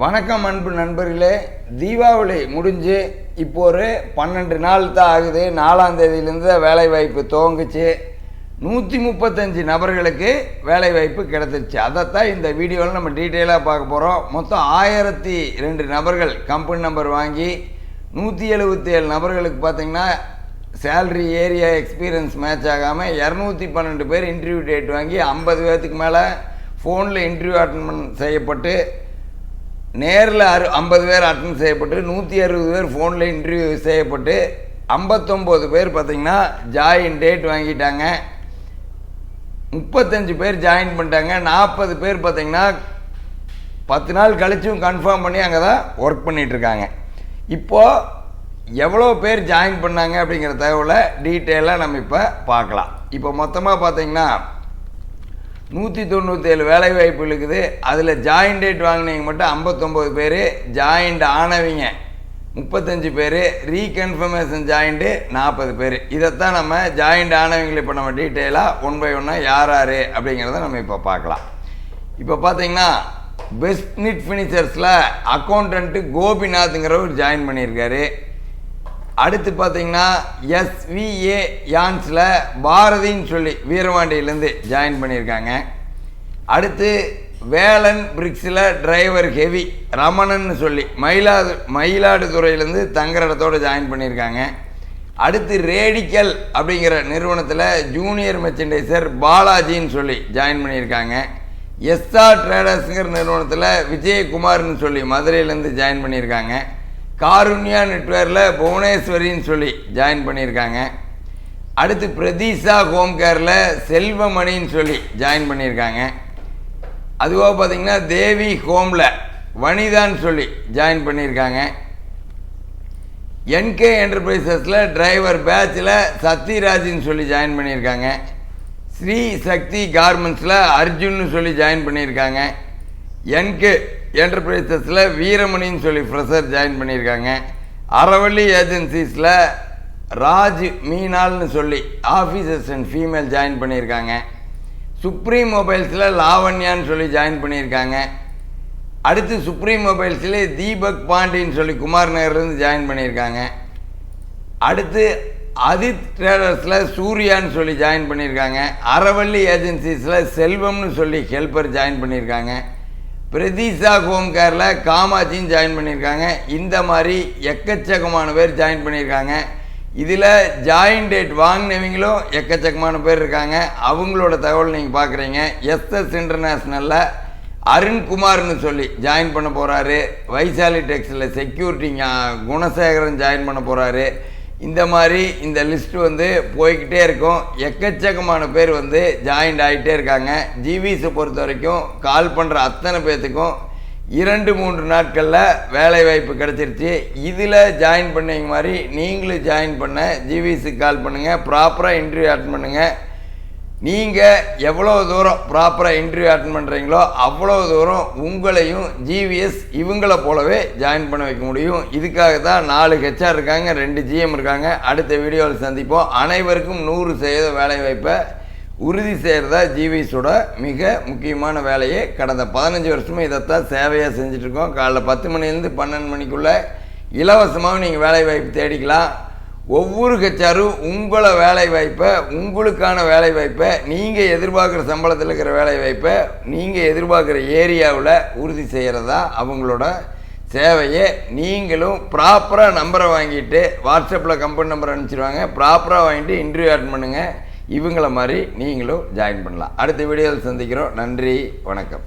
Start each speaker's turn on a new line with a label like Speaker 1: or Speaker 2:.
Speaker 1: வணக்கம் அன்பு நண்பர்களே. தீபாவளி முடிஞ்சு இப்போ ஒரு பன்னெண்டு நாள் தான் ஆகுது. நாலாம் தேதியிலேருந்து வேலைவாய்ப்பு துவங்குச்சு. நூற்றி முப்பத்தஞ்சு நபர்களுக்கு வேலைவாய்ப்பு கிடைச்சிருச்சு. அதைத்தான் இந்த வீடியோவில் நம்ம டீட்டெயிலாக பார்க்க போகிறோம் மொத்தம் ஆயிரத்தி ரெண்டு நபர்கள் கம்பெனி நம்பர் வாங்கி நூற்றி எழுபத்தி ஏழு நபர்களுக்கு பார்த்தீங்கன்னா சேல்ரி ஏரியா எக்ஸ்பீரியன்ஸ் மேட்ச் ஆகாமல் இரநூத்தி பன்னெண்டு பேர் இன்டர்வியூ டேட் வாங்கி ஐம்பது பேர்த்துக்கு மேலே ஃபோனில் இன்டர்வியூ அட்டன் செய்யப்பட்டு நேரில் அறு ஐம்பது பேர் அட்டன் செய்யப்பட்டு நூற்றி அறுபது பேர் ஃபோனில் இன்டர்வியூ செய்யப்பட்டு ஐம்பத்தொம்போது பேர் பார்த்திங்கன்னா ஜாயின் டேட் வாங்கிட்டாங்க. முப்பத்தஞ்சு பேர் ஜாயின் பண்ணிட்டாங்க. நாற்பது பேர் பார்த்திங்கன்னா பத்து நாள் கழிச்சும் கன்ஃபார்ம் பண்ணி அங்கே தான் ஒர்க் பண்ணிகிட்ருக்காங்க இப்போது எவ்வளோ பேர் ஜாயின் பண்ணாங்க அப்படிங்கிற தகவலை டீட்டெயிலாக நம்ம இப்போ பார்க்கலாம். இப்போ மொத்தமாக பார்த்தீங்கன்னா நூற்றி தொண்ணூற்றேழு வேலை வாய்ப்பு இருக்குது. அதில் ஜாயின் டேட் வாங்கினவங்க மட்டும் ஐம்பத்தொம்போது பேர் ஜாயிண்ட் ஆனவங்க. முப்பத்தஞ்சு பேர் ரீகன்ஃபர்மேஷன் ஜாயிண்ட்டு நாற்பது பேர். இதைத்தான் நம்ம ஜாயிண்ட் ஆனவங்களை இப்போ நம்ம டீட்டெயிலாக ஒன் பை ஒன்னாக யார் யார் அப்படிங்கிறத நம்ம இப்போ பார்க்கலாம். இப்போ பார்த்தீங்கன்னா பெஸ்ட் நிட் ஃபினிஷர்ஸில் அக்கௌண்டன்ட்டு கோபிநாத்ங்கிறவர் ஜாயின் பண்ணியிருக்காரு. அடுத்து பார்த்தீங்கன்னா எஸ்விஏ யான்ஸில் பாரதின்னு சொல்லி வீரவாண்டியிலேருந்து ஜாயின் பண்ணியிருக்காங்க. அடுத்து வேலன் பிரிக்ஸில் டிரைவர் ஹெவி ரமணன்னு சொல்லி மயிலாடு மயிலாடுதுறையிலேருந்து தங்குற இடத்தோடு ஜாயின் பண்ணியிருக்காங்க. அடுத்து ரேடிக்கல் அப்படிங்கிற நிறுவனத்தில் ஜூனியர் மெர்ச்சன்டைசர் பாலாஜின்னு சொல்லி ஜாயின் பண்ணியிருக்காங்க. எஸ்ஆர் ட்ரேடர்ஸுங்கிற நிறுவனத்தில் விஜயகுமார்னு சொல்லி மதுரையிலேருந்து ஜாயின் பண்ணியிருக்காங்க. காருண்யா நெட்வேரில் புவனேஸ்வரின்னு சொல்லி ஜாயின் பண்ணியிருக்காங்க. அடுத்து பிரதீஷா ஹோம் கேரில் செல்வமணின்னு சொல்லி ஜாயின் பண்ணியிருக்காங்க. அதுவாக பார்த்திங்கன்னா தேவி ஹோமில் வனிதான்னு சொல்லி ஜாயின் பண்ணியிருக்காங்க. என்கே என்டர்பிரைசஸில் டிரைவர் பேட்சில் சத்யராஜின்னு சொல்லி ஜாயின் பண்ணியிருக்காங்க. ஸ்ரீ சக்தி கார்மெண்ட்ஸில் அர்ஜுன்னு சொல்லி ஜாயின் பண்ணியிருக்காங்க. என்கே என்டர்பிரைசஸில் வீரமணின்னு சொல்லி ஃப்ரெஷர் ஜாயின் பண்ணியிருக்காங்க. அறவள்ளி ஏஜென்சிஸில் ராஜ் மீனால்னு சொல்லி ஆஃபீஸர்ஸ் அண்ட் ஃபீமேல் ஜாயின் பண்ணியிருக்காங்க. சுப்ரீம் மொபைல்ஸில் லாவண்யான்னு சொல்லி ஜாயின் பண்ணியிருக்காங்க. அடுத்து சுப்ரீம் மொபைல்ஸில் தீபக் பாண்டின்னு சொல்லி குமார் நகர்லேருந்து ஜாயின் பண்ணியிருக்காங்க. அடுத்து அதித் ட்ரேடர்ஸில் சூர்யான்னு சொல்லி ஜாயின் பண்ணியிருக்காங்க. அறவள்ளி ஏஜென்சிஸில் செல்வம்னு சொல்லி ஹெல்ப்பர் ஜாயின் பண்ணியிருக்காங்க. பிரதீஷா ஹோம் கேரில் காமாட்சியும் ஜாயின் பண்ணியிருக்காங்க. இந்த மாதிரி எக்கச்சக்கமான பேர் ஜாயின் பண்ணியிருக்காங்க. இதில் ஜாயின் டேட் வாங்கினவங்களும் எக்கச்சக்கமான பேர் இருக்காங்க. அவங்களோட தகவல் நீங்கள் பார்க்குறீங்க எஸ்எஸ் இன்டர்நேஷ்னலில் அருண்குமார்னு சொல்லி ஜாயின் பண்ண போகிறாரு வைசாலி டெக்ஸில் செக்யூரிட்டி குணசேகரன் ஜாயின் பண்ண போகிறாரு இந்த மாதிரி இந்த லிஸ்ட்டு வந்து போய்கிட்டே இருக்கும். எக்கச்சக்கமான பேர் வந்து ஜாயின்ட் ஆகிட்டே இருக்காங்க. ஜிவிஸை பொறுத்த வரைக்கும் கால் பண்ணுற அத்தனை பேர்த்துக்கும் இரண்டு மூன்று நாட்களில் வேலை வாய்ப்பு கிடச்சிருச்சு. இதில் ஜாயின் பண்ணிங்க மாதிரி நீங்களும் ஜாயின் பண்ண ஜிவிஸுக்கு கால் பண்ணுங்கள் ப்ராப்பராக இன்டர்வியூ அட்டன் பண்ணுங்கள் நீங்கள் எவ்வளோ தூரம் ப்ராப்பராக இன்டர்வியூ அட்டன் பண்ணுறீங்களோ அவ்வளோ தூரம் உங்களையும் ஜிவிஎஸ் இவங்கள போலவே ஜாயின் பண்ண வைக்க முடியும். இதுக்காக தான் நாலு ஹெச்ஆர் இருக்காங்க ரெண்டு ஜிஎம் இருக்காங்க. அடுத்த வீடியோவில் சந்திப்போம். அனைவருக்கும் நூறு சதவீத வேலைவாய்ப்பை உறுதி செய்கிறதா ஜிவிஎஸோட மிக முக்கியமான வேலையை. கடந்த பதினஞ்சு வருஷமும் இதைத்தான் சேவையாக செஞ்சிட்ருக்கோம் காலைல பத்து மணிலேருந்து பன்னெண்டு மணிக்குள்ளே இலவசமாக நீங்கள் வேலைவாய்ப்பு தேடிக்கலாம். ஒவ்வொரு ஹெச்ஆரும் உங்களை வேலை வாய்ப்பை உங்களுக்கான வேலை வாய்ப்பை நீங்கள் எதிர்பார்க்குற சம்பளத்தில் இருக்கிற வேலை வாய்ப்பை நீங்கள் எதிர்பார்க்குற ஏரியாவில் உறுதி செய்கிறதா அவங்களோட சேவையை நீங்களும் ப்ராப்பராக நம்பரை வாங்கிட்டு வாட்ஸ்அப்பில் கம்பெனி நம்பர் அனுப்பிச்சிடுவாங்க ப்ராப்பராக வாங்கிட்டு இன்டர்வியூ அட்டன் பண்ணுங்கள் இவங்கள மாதிரி நீங்களும் ஜாயின் பண்ணலாம். அடுத்த வீடியோவில் சந்திக்கிறோம். நன்றி. வணக்கம்.